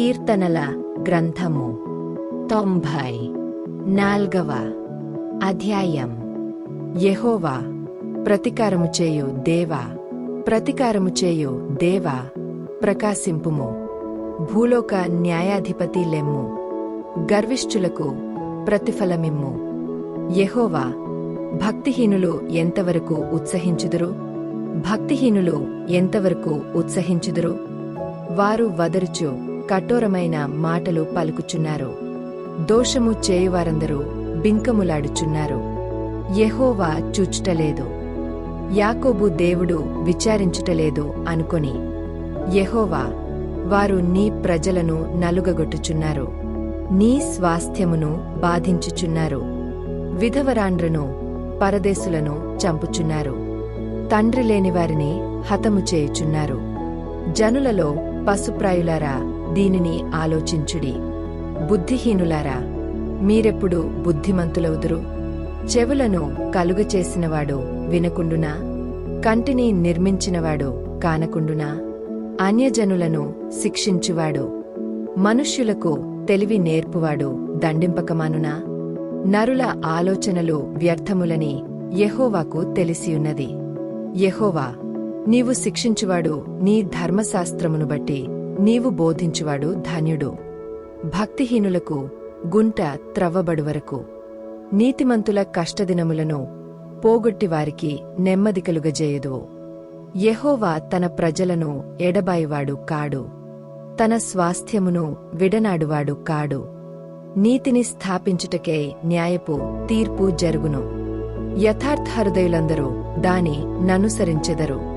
కీర్తనల గ్రంథము తొంభై నాల్గవ అధ్యాయం యహోవా ప్రతికారము చేయు దేవా ప్రతికారము చేయు దేవా ప్రకాశింపుము భూలోక న్యాయాధిపతి లెమ్ము గర్విష్ఠులకు ప్రతిఫలమిమ్ము యహోవా భక్తిహీనులు ఎంతవరకు ఉత్సహించుదురు భక్తిహీనులు ఎంతవరకు ఉత్సహించుదురు వారు వదరుచు కఠోరమైన మాటలు పలుకుచున్నారు. దోషము చేయువారందరూ బింకములాడుచున్నారు. యెహోవా చూచుటలేదు. యాకోబు దేవుడు విచారించుటలేదు అనుకొని యెహోవా వారు నీ ప్రజలను నలుగగొట్టుచున్నారు. నీ స్వాస్థ్యమును బాధించుచున్నారు. విధవరాండ్రను పరదేశులను చంపుచున్నారు. తండ్రి లేనివారిని హతము చేయుచున్నారు. జనులలో పశుప్రాయులారా దీనిని ఆలోచించుడి. బుద్ధిహీనులారా మీరెప్పుడు బుద్ధిమంతులవుదురు? చెవులను కలుగచేసినవాడు వినకుండునా? కంటిని నిర్మించినవాడు కానకుండునా? అన్యజనులను శిక్షించువాడు మనుష్యులకు తెలివి నేర్పువాడు దండింపకమానునా? నరుల ఆలోచనలు వ్యర్థములని యహోవాకు తెలిసియున్నది. యహోవా నీవు శిక్షించువాడు నీ ధర్మశాస్త్రమును బట్టి నీవు బోధించువాడు ధన్యుడు. భక్తిహీనులకు గుంట త్రవ్వబడు వరకు నీతిమంతుల కష్టదినములను పోగొట్టివారికి నెమ్మది కలుగజేయదు యెహోవా తన ప్రజలను ఎడబాయివాడు కాడు. తన స్వాస్థ్యమును విడనాడువాడు కాడు. నీతిని స్థాపించుటకే న్యాయపు తీర్పు జరుగును. యథార్థహృదయులందరూ దాని ననుసరించెదరు.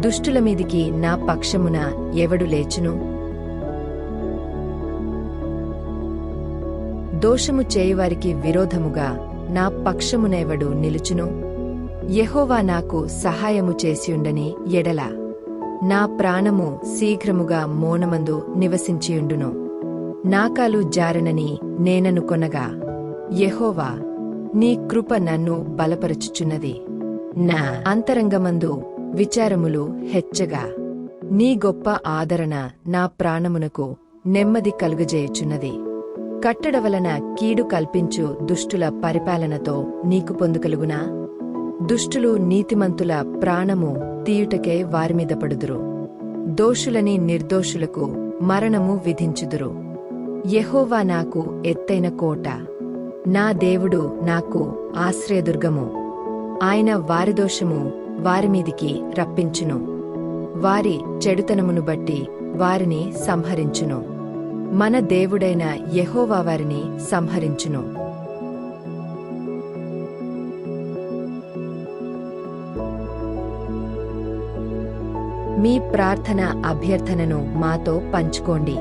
దుష్టుల మీదికి నా పక్షమున ఎవడు లేచును? దోషము చేయువారికి విరోధముగా నా పక్షమునెవడు నిలుచును? యహోవా నాకు సహాయము చేసియుండని ఎడల నా ప్రాణము శీఘ్రముగా మోనమందు నివసించియుండును. నాకాలు జారనని నేననుకొనగా యహోవా నీ కృప నన్ను బలపరచుచున్నది. నా అంతరంగమందు విచారములు హెచ్చగా నీ గొప్ప ఆదరణ నా ప్రాణమునకు నెమ్మది కలుగజేయుచున్నది. కట్టడ వలన కీడు కల్పించు దుష్టుల పరిపాలనతో నీకు పొందుకలుగునా దుష్టులు నీతిమంతుల ప్రాణము తీయుటకే వారిమీద పడుదురు. దోషులని నిర్దోషులకు మరణము విధించుదురు. యహోవా నాకు ఎత్తైన కోట. నా దేవుడు నాకు ఆశ్రయదుర్గము. ఆయన వారి దోషము వారిమీదికి రప్పించును. వారి చెడుతనమును బట్టి వారిని సంహరించును. మన దేవుడైన యహోవా వారిని సంహరించును. మీ ప్రార్థన అభ్యర్థనను మాతో పంచుకోండి.